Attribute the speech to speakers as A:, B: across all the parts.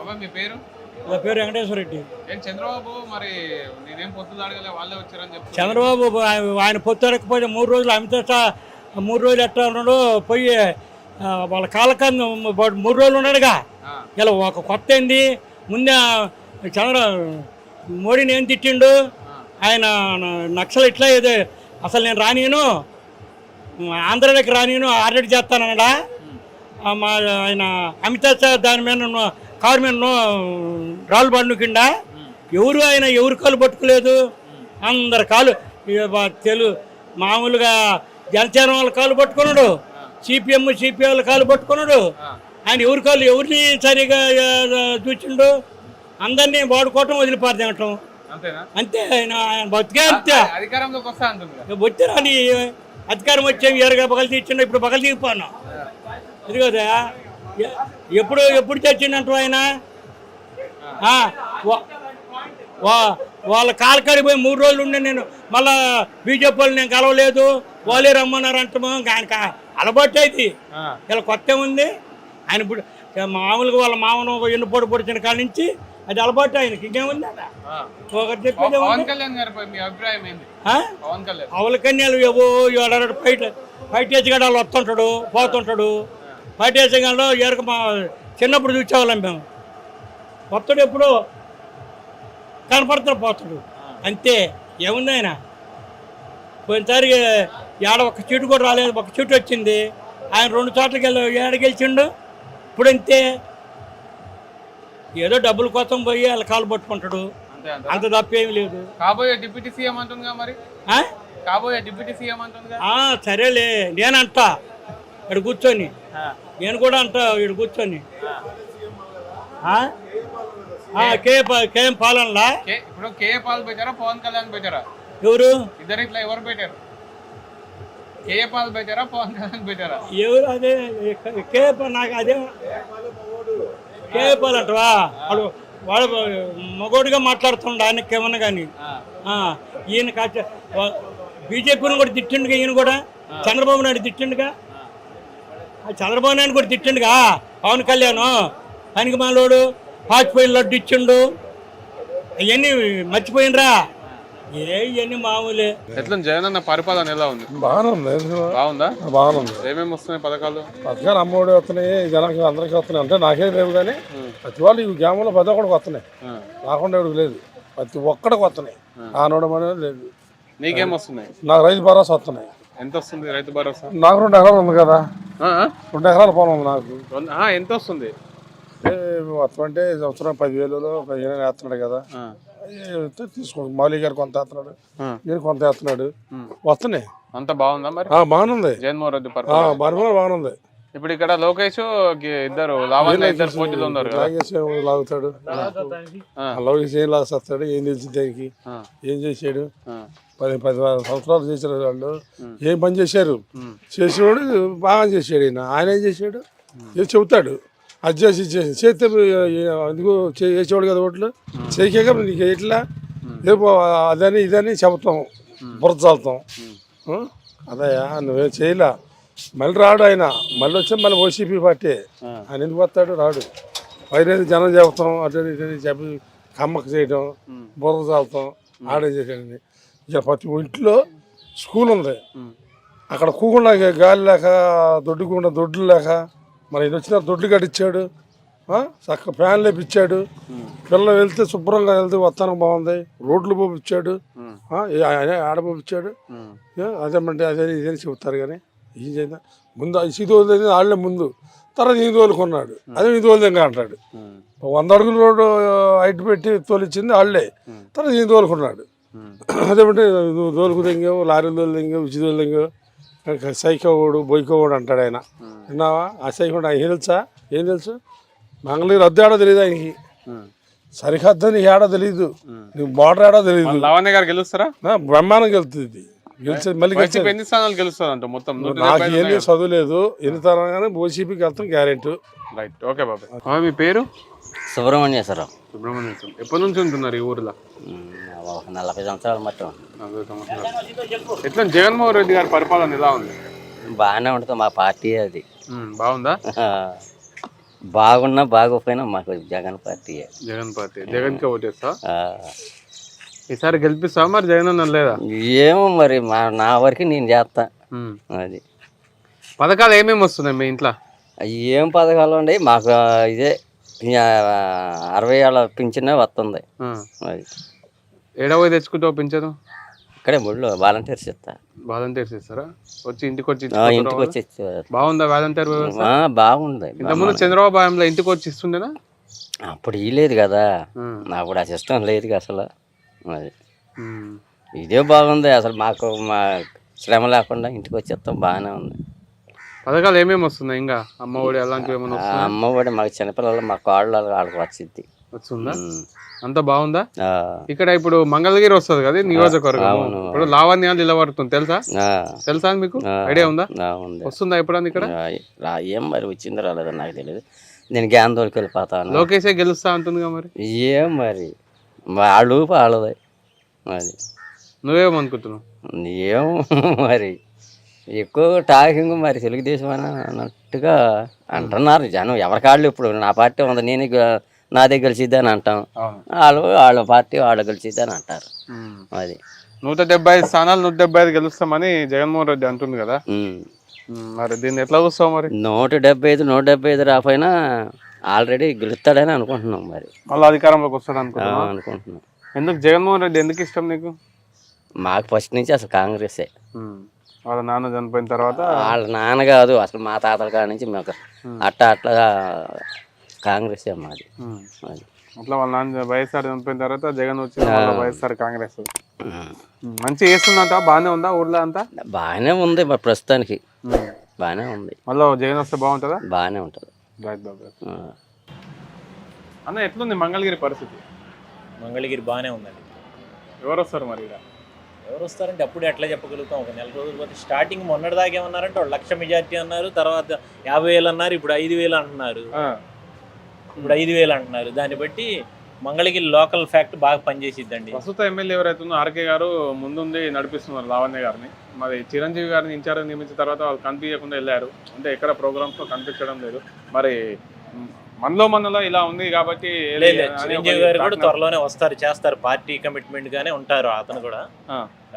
A: మీ పేరు?
B: నా పేరు వెంకటేశ్వర రెడ్డి.
A: చంద్రబాబు మరి నేనేం పొత్తు అడగలే వాళ్ళే వచ్చారని చెప్పి.
B: చంద్రబాబు ఆయన- పొత్తు ఎరకపోతే మూడు రోజులు అమిత షా మూడు రోజులు ఎట్లా ఉన్నాడు పోయి వాళ్ళ కాలకందు మూడు రోజులు ఉన్నాడుగా. ఇలా ఒక కొత్త ఏంది? ముందే చంద్ర మోడీని ఏం తిట్టిండు? ఆయన నక్సల్ ఇట్లా ఏదో అసలు నేను రానియను ఆంధ్రాలోకి రానియను ఆర్డర్ చేస్తానడా మా. ఆయన అమితాబ్ షా దాని మీద ఉన్న- కారు మీద ఉన్న రాళ్ళు కింద ఎవరు ఆయన ఎవరు కాలు పట్టుకోలేదు? అందరు కాలు తెలు మామూలుగా జనసేన వాళ్ళ కాలు పట్టుకున్నాడు. సిపిఎం సిపిఐ వాళ్ళ కాలు పట్టుకున్నాడు. ఆయన ఎవరి కాలు ఎవరిని సరిగా చూచిండు అందరినీ వాడుకోవటం వదిలిపారదనటం అంతే ఆయన బతికే అంతే. వచ్చిరాని అధికారం వచ్చేవి ఎరగా పగలు తీర్చిండు ఇప్పుడు పగలు తీగిపోను ఇది కదా? ఎప్పుడు ఎప్పుడు తెచ్చిండంట ఆయన? వాళ్ళ కాలకాడి పోయి మూడు రోజులు ఉండి నేను మళ్ళా బీజేపీ వాళ్ళు నేను కలవలేదు. వాళ్ళే రమ్మన్నారు అంటాము ఆయన ఇది
A: ఆ,
B: ఇలా కొత్త ఉంది? ఆయన ఇప్పుడు మామూలుగా వాళ్ళ మామను ఎన్ను పొడి పొడిచిన కాడ నుంచి అది అలవాటు ఆయనకి. ఇంకేముంది. ఒకటి చెప్పేది
A: పవన్ కళ్యాణ్
B: కన్యాలు ఏవో ఏడాడు బయట బయట వేసిగాడు వాళ్ళు వస్తుంటాడు పోతుంటాడు. వేసేగాడు ఎరక మా చిన్నప్పుడు చూసేవాళ్ళం మేము. వస్తాడు ఎప్పుడు కనపడుతాడు పోతాడు. అంతే. ఏముంది ఆయన? పోయినసారి ఏడ ఒక సీటు కూడా రాలేదు. ఒక సీటు వచ్చింది. ఆయన రెండు చోట్లకి వెళ్ళి ఏడ గెలిచిండు? ఇప్పుడు అంతే. ఏదో డబ్బుల కోసం పోయి వాళ్ళ కాలు పట్టుకుంటాడు.
A: అంతే
B: తప్పేం లేదు.
A: కాబోయే డిప్యూటీ సీఎం అంటుందిగా మరి?
B: ఆ?
A: కాబోయే డిప్యూటీ సీఎం అంటుందిగా?
B: ఆ, సరేలే. నేను అంట ఇక్కడ కూర్చొని. నేను కూడా అంట ఇక్కడ కూర్చొని. ఆ? ఆ, కే కేఎం పాలనలా?
A: కే ఇప్పుడు కేఏ పాల్ పెట్టారా పవన్ కళ్యాణ్ పెట్టారా?
B: ఎవరు?
A: ఇద్దరు ఇట్లా ఎవరు పెట్టారు? కేఏ పాల్ పెట్టారా పవన్ కళ్యాణ్ పెట్టారా?
B: ఎవరు అదే కే నాకు అదే. కే పాల్ అంటవా? వాడు వాడు మగోడిగా మాట్లాడుతుండ ఆయనకి ఏమన్నా కానీ
A: ఆ,
B: ఈయన కాచ బీజేపీని కూడా తిట్టిండుగా ఈయన కూడా? చంద్రబాబు నాయుడు తిట్టిండుగా? చంద్రబాబు నాయుడు కూడా తిట్టిండుగా. పవన్ కళ్యాణ్. పనికి మాలోడు. పాచిపోయిన లడ్డు ఇచ్చిండు. అవన్నీ మర్చిపోయినరా? ఏ ఇవన్నీ మామూలే.
A: ఎట్లా జగన్ అన్న పరిపాలన ఎలా ఉంది?
C: బాగానే ఉంది
A: బాగుందా?
C: బాగానే ఉంది.
A: ఏమేమి వస్తున్నాయి పథకాలు?
C: పథకాలు అమ్మఒడి వస్తున్నాయి జనానికి అందరికీ వస్తున్నాయి. అంటే నాకే లేవు కానీ ప్రతి వాళ్ళు ఈ గ్రామంలో ప్రతి ఒక్కడికి వస్తున్నాయి.
A: ఆ.
C: రాకుండా ఎవరికి లేదు. ప్రతి ఒక్కడికి వస్తున్నాయి. ఆనవడం అనేది లేదు.
A: నీకేం వస్తున్నాయి?
C: నాకు రైతు భరోసా వస్తున్నాయి.
A: ఎంత వస్తుంది రైతు భరోసా?
C: నాకు రెండు ఎకరాలు ఉంది కదా? రెండు ఎకరాల పొలం ఉంది నాకు.
A: ఎంత వస్తుంది
C: మొత్తం అంటే సంవత్సరం పదివేలలో పదిహేను వేస్తున్నాడు కదా. తీసుకోండి మౌలి గారు కొంత వేస్తున్నాడు. నేను కొంత వేస్తున్నాడు. వస్తున్నాయి.
A: అంత బాగుందా మరి?
C: ఆ, బాగానుంది
A: జగన్మోహన్ రెడ్డి
C: బాగానుంది
A: ఇప్పుడు ఇక్కడ లోకేష్ ఇద్దరు లావణ్య ఇద్దరు పోటీలో ఉన్నారు కదా.
C: లాగేసి లాగుతాడు.
A: ఆ.
C: లాగేసి ఏం లాగేస్తాడు ఏం తెలిసి దానికి ఏం చేశాడు పది పది సంవత్సరాలు చేశారు వాళ్ళు. ఏం పని చేశారు? చేసేవాడు బాగా చేశాడు ఈయన. ఆయన ఏం చేశాడు? ఏం చెబుతాడు? అది చేసి చేస్తే ఎందుకు చేసేవాడు కదా ఓట్లు? చేయక నీకు ఎట్లా? రేపు అదని ఇదని చెబుతాం. బురద చల్లుతాం. ఆ? అదయ్యా నువ్వేం చేయలే? మళ్ళీ రాడు ఆయన. మళ్ళీ వచ్చి మళ్ళీ ఓసీపీ పార్టీ. ఆయన ఎందుకు వస్తాడు? రాడు. పైన జనం చెబుతాం అటు ఇటు చెప్పి కమ్మకు చేయడం బురద చల్లుతాం ఆడే చేసేది ఇక ప్రతి ఇంట్లో స్కూల్ ఉంది. అక్కడ కూకుండా గాలి లేక దొడ్డుకుండా దొడ్లు లేక మన ఈయన వచ్చిన దొడ్లు కట్టించాడు? చక్క ఫ్యాన్లు వేపించాడు పిల్లలు వెళ్తే శుభ్రంగా వెళ్తే వస్తానం బాగుంది. రోడ్లు పోపించాడు ఆడ పోపించాడు? అదేమంటే అదే ఇదే చెబుతారు కానీ. ఏం చేద్దాం? ముందు ఇది వదిలేదు వాళ్ళే ముందు. తర్వాత ఇది తోలుకున్నాడు. అదే ఇది వదిలేంగా అంటాడు. వంద అడుగుల రోడ్డు హైట్ పెట్టి తోలిచ్చింది వాళ్ళే తర్వాత ఈయన తోలుకున్నాడు. అదేమంటే నువ్వు తోలుకు తెంగావు లారీలు తోలు తెంగావు ఉచి తెంగావు సైకోడు బొయ్కోడు అంటాడు ఆయన. విన్నావా? ఆ సైకోడు ఆయన తెలుసా? ఏం తెలుసు? మంగళగిరి అద్దె ఆడో తెలియదు ఆయనకి. సరిహద్దు నీకు ఆడో తెలియదు నీకు బార్డర్ ఆడో తెలియదు
A: లావణ్య గారు గెలుస్తారా?
C: బ్రహ్మాండం గెలుతుంది మళ్ళీ
A: ఎన్ని స్థానాలు గెలుస్తారంట మొత్తం
C: నాకు ఏమీ చదువులేదు ఎన్ని తరంగానే ఓసీపీకి వెళ్తాం గ్యారెంటీ.
A: రైట్ ఓకే బాబాయ్. మీ పేరు?
D: సుబ్రహ్మణ్యేశ్వరరావు
A: సుబ్రహ్మణ్యం స్వామి. ఎప్పటి నుంచి ఉంటున్నారు ఈ ఊర్లో?
D: నలభై సంవత్సరాలు మొత్తం
A: నలభై సంవత్సరాలు. ఎట్లా జగన్మోహన్ రెడ్డి గారి పరిపాలన ఎలా ఉంది?
D: బాగానే ఉంటుంది మా పార్టీ అది.
A: బాగుందా?
D: బాగున్నా బాగోపోయినా మాకు జగన్ పార్టీయే.
E: జగన్ పార్టీ. జగన్కే ఓటేస్తా? ఈసారి గెలిపిస్తావా మరి జగన్ అన్న లేదా?
D: ఏమో మరి మా నా వరకు నేను చేస్తా. అది.
E: పథకాలు ఏమేమి వస్తున్నాయి మీ ఇంట్లో?
D: ఏం పథకాలు ఉన్నాయి మాకు ఇదే అరవై ఏళ్ళ పింఛనే వస్తుంది. అది.
E: ఏడవ తెచ్చుకుంటావు పింఛను?
D: ఇక్కడే ముళ్ళు వాలంటీర్స్ ఇస్తా
E: వాలంటీర్స్ ఇస్తారా వచ్చి ఇంటికి వచ్చి
D: ఇంటికి? వచ్చి.
E: బాగుందా వాలంటీర్
D: బాగుంది.
E: ఇంతకుముందు చంద్రబాబు ఇంటికి వచ్చి ఇస్తుండేనా?
D: అప్పుడు ఇలేదు కదా. అప్పుడు ఆ సిస్టమ్ లేదు అసలు. అది. ఇదే బాగుంది. అసలు మాకు మా శ్రమ లేకుండా ఇంటికి వచ్చేస్తాం. బాగానే ఉంది.
E: పథకాలు ఏమేమి వస్తున్నాయి? ఇంకా అమ్మ ఒడి అలాంటివి ఏమైనా
D: ఆ అమ్మ ఒడి మాకు చిన్నపిల్లలు మా కాళ్ళు వాళ్ళకి వచ్చింది?
E: వస్తుందా అంతా బాగుందా? ఇక్కడ ఇప్పుడు మంగళగిరి వస్తుంది కదా నియోజకవర్గం. ఇప్పుడు లావణ్య నిలబడుతుంది. తెలుసా? తెలుసా మీకు? ఐడియా ఉందా? వస్తుందా ఎప్పుడన్నా ఇక్కడ?
D: ఏం మరి వచ్చిందో రాలేదో నాకు తెలియదు నేను గ్యాందోళకి వెళ్ళిపోతాను.
E: లోకేషే గెలుస్తా అంటుందిగా మరి?
D: ఏం మరి? వాళ్ళు వాళ్ళది. అది
E: నువ్వేమనుకుంటున్నావు?
D: ఏం మరి ఎక్కువ టాకింగ్ మరి తెలుగుదేశం అని అన్నట్టుగా అంటున్నారు జనం. ఎవరి కాళ్ళు ఇప్పుడు నా పార్టీ ఉంది నేను గె- నాదే గెలిచిద్ది అని అంటాం. వాళ్ళు వాళ్ళ పార్టీ వాళ్ళు గెలిచిద్ది అని అంటారు. అది
E: నూట డెబ్బై ఐదు స్థానాలు నూట డెబ్బై ఐదు గెలుస్తామని జగన్మోహన్ రెడ్డి అంటుంది కదా. మరి దీన్ని ఎట్లా చూస్తావు మరి?
D: నూట డెబ్బై ఐదు నూట డెబ్బై ఐదు రాపోయినా ఆల్రెడీ గెలుస్తాడని అనుకుంటున్నాం మరి.
E: మళ్ళీ అధికారంలోకి వస్తాడు
D: ఆ,
E: అనుకుంటున్నావా
D: అనుకుంటున్నాం.
E: ఎందుకు జగన్మోహన్ రెడ్డి ఎందుకు ఇష్టం నీకు?
D: మాకు ఫస్ట్ నుంచి అసలు కాంగ్రెసే.
E: వాళ్ళ నాన్న చనిపోయిన తర్వాత
D: వాళ్ళ నాన్న కాదు అసలు మా తాతల కాడ నుంచి మాకు అట్లా అట్లా కాంగ్రెసే మాది.
E: అట్లా వాళ్ళ నాన్న వైఎస్ఆర్ చనిపోయిన తర్వాత జగన్ వచ్చిన వైఎస్ఆర్ కాంగ్రెస్. మంచిగా చేస్తుందంట బాగానే ఉందా ఊర్లో అంతా?
D: బాగానే ఉంది మరి ప్రస్తుతానికి. బాగానే ఉంది.
E: మళ్ళీ జగన్ వస్తే బాగుంటుందా?
D: బాగానే ఉంటుంది.
E: అన్న ఎట్లుంది మంగళగిరి పరిస్థితి?
F: మంగళగిరి బాగానే ఉందండి.
E: ఎవరు వస్తారు మరి ఇక్కడ
F: ఎవరు వస్తారంటే అప్పుడు ఎట్లా చెప్పగలుగుతాం. ఒక నెల రోజుల పోతే స్టార్టింగ్ మొన్నటిదాకా ఏమన్నారంటే వాళ్ళు లక్ష మెజార్టీ అన్నారు తర్వాత యాభై వేలు అన్నారు ఇప్పుడు ఐదు వేలు అంటున్నారు.
E: ఆ,
F: ఇప్పుడు ఐదు వేలు అంటున్నారు. దాన్ని బట్టి మంగళగిరి లోకల్ ఫ్యాక్ట్ బాగా పనిచేసిద్దండి.
E: ప్రస్తుత ఎమ్మెల్యే ఎవరైతుందో ఆర్కే గారు ముందుండి నడిపిస్తున్నారు లావణ్య గారిని. మరి చిరంజీవి గారిని ఇన్ఛార్జ్ నియమించిన తర్వాత వాళ్ళు కనిపించకుండా వెళ్ళారు. అంటే ఎక్కడ ప్రోగ్రామ్స్లో కనిపించడం లేదు. మరి మనలో మనలో ఇలా ఉంది కాబట్టి
F: చిరంజీవి గారు కూడా త్వరలోనే వస్తారు చేస్తారు. పార్టీ కమిట్మెంట్ గానే ఉంటారు అతను కూడా.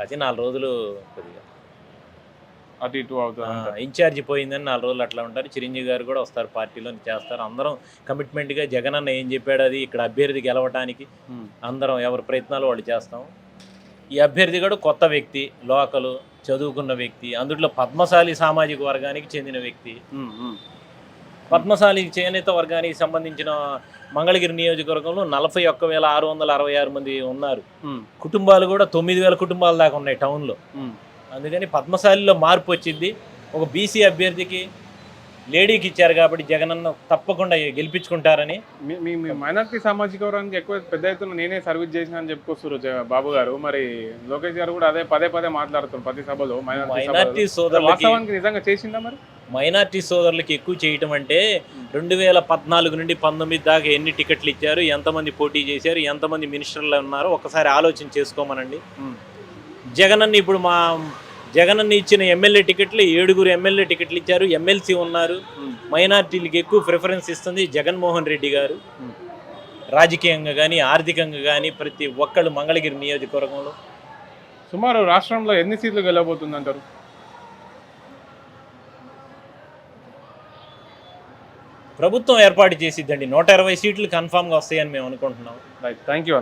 F: అది నాలుగు రోజులు కొద్దిగా.
E: అటు ఇటు అవుతుంది.
F: ఇన్ఛార్జి పోయిందని నాలుగు రోజులు అట్లా ఉంటారు. చిరంజీవి గారు కూడా వస్తారు పార్టీలో చేస్తారు అందరం కమిట్మెంట్గా జగన్ అన్న ఏం చెప్పాడు అది ఇక్కడ అభ్యర్థి గెలవటానికి అందరం ఎవరి ప్రయత్నాలు వాళ్ళు చేస్తాం. ఈ అభ్యర్థి కూడా కొత్త వ్యక్తి లోకలు చదువుకున్న వ్యక్తి అందులో పద్మశాలి సామాజిక వర్గానికి చెందిన వ్యక్తి. పద్మశాలి చేనేత వర్గానికి సంబంధించిన మంగళగిరి నియోజకవర్గంలో నలభై ఒక్క వేల ఆరు వందల అరవై ఆరు మంది ఉన్నారు. కుటుంబాలు కూడా తొమ్మిది వేల కుటుంబాల దాకా ఉన్నాయి టౌన్లో. అందుకని పద్మశాలిలో మార్పు వచ్చింది. ఒక బీసీ అభ్యర్థికి లేడీకి ఇచ్చారు కాబట్టి జగనన్న తప్పకుండా గెలిపించుకుంటారని.
E: మీ- మైనార్టీ సామాజిక వర్గానికి ఎక్కువ పెద్ద ఎత్తున నేనే సర్వీస్ చేసిన అని చెప్పుకొస్తారు బాబు గారు. మరి లోకేష్ గారు కూడా అదే పదే పదే మాట్లాడుతారు ప్రతి సభలో మైనార్టీ.
F: సోదరులకి
E: నిజంగా చేసిందా మరి?
F: మైనార్టీ సోదరులకి ఎక్కువ చేయటం అంటే రెండు వేల పద్నాలుగు నుండి పంతొమ్మిది దాకా ఎన్ని టికెట్లు ఇచ్చారు ఎంతమంది పోటీ చేశారు ఎంతమంది మినిస్టర్లు ఉన్నారో ఒకసారి ఆలోచన చేసుకోమనండి. జగనన్న ఇప్పుడు మా జగనన్న ఇచ్చిన ఎమ్మెల్యే టికెట్లు ఏడుగురు ఎమ్మెల్యే టికెట్లు ఇచ్చారు. ఎమ్మెల్సీ ఉన్నారు. మైనార్టీలకు ఎక్కువ ప్రిఫరెన్స్ ఇస్తుంది జగన్మోహన్ రెడ్డి గారు. రాజకీయంగా కానీ ఆర్థికంగా కానీ ప్రతి ఒక్కళ్ళు మంగళగిరి నియోజకవర్గంలో.
E: సుమారు రాష్ట్రంలో ఎన్ని సీట్లు గెలవబోతుంది అంటారు
F: ప్రభుత్వం ఏర్పాటు చేసిద్దండి. నూట ఇరవై సీట్లు కన్ఫామ్గా వస్తాయని మేము అనుకుంటున్నాం.
E: Right thank you